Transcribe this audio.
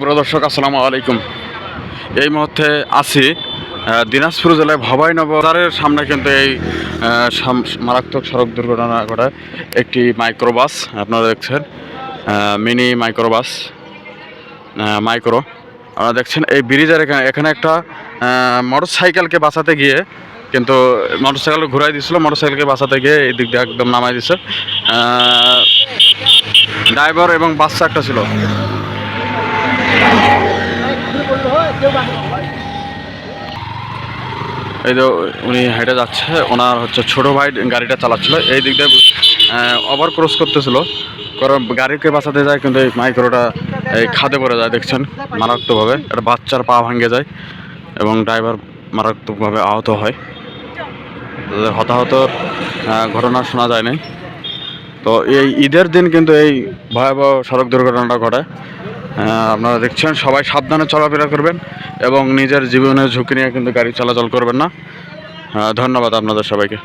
প্রিয় দর্শক, আসসালামু আলাইকুম। এই মুহূর্তে আছি দিনাজপুর জেলায় ভবাই ভবাইনগরের সামনে কিন্তু এই মারাত্মক সড়ক দুর্ঘটনা ঘটায় একটি মাইক্রোবাস, আপনারা দেখছেন মিনি মাইক্রোবাস মাইক্রো। আপনারা দেখছেন, এই ব্রিজের এখানে এখানে একটা মোটর সাইকেলকে বাঁচাতে গিয়ে কিন্তু মোটর সাইকেল ঘুরাই দিছিল মোটর সাইকেলকে বাঁচাতে গিয়ে এই দিক দিয়ে একদম নামাই দিছে। ড্রাইভার এবং বাচ্চা একটা ছিল। এই যে উনি হেঁটে যাচ্ছে, ওনার হচ্ছে ছোট ভাই গাড়িটা চালাচ্ছিল। এই দিক দিয়ে ওভার ক্রস করতেছিল। কারণ গাড়িকে বাঁচাতে যায়, কিন্তু এই মাইক্রোটা এই খাদে পড়ে যায়, দেখছেন? মারাত্মকভাবে। একটা বাচ্চার পা ভাঙে যায় এবং ড্রাইভার মারাত্মকভাবে আহত হয়। হতাহত ঘটনা শোনা যায় নাই তো এই ঈদের দিন কিন্তু এই ভয়াবহ সড়ক দুর্ঘটনাটা ঘটে। আপনারা দেখছেন, সবাই সাবধানে চলাফেরা করবেন এবং নিজের জীবনের ঝুঁকি নিয়ে কিন্তু গাড়ি চলাচল করবেন না। ধন্যবাদ আপনাদের সবাইকে।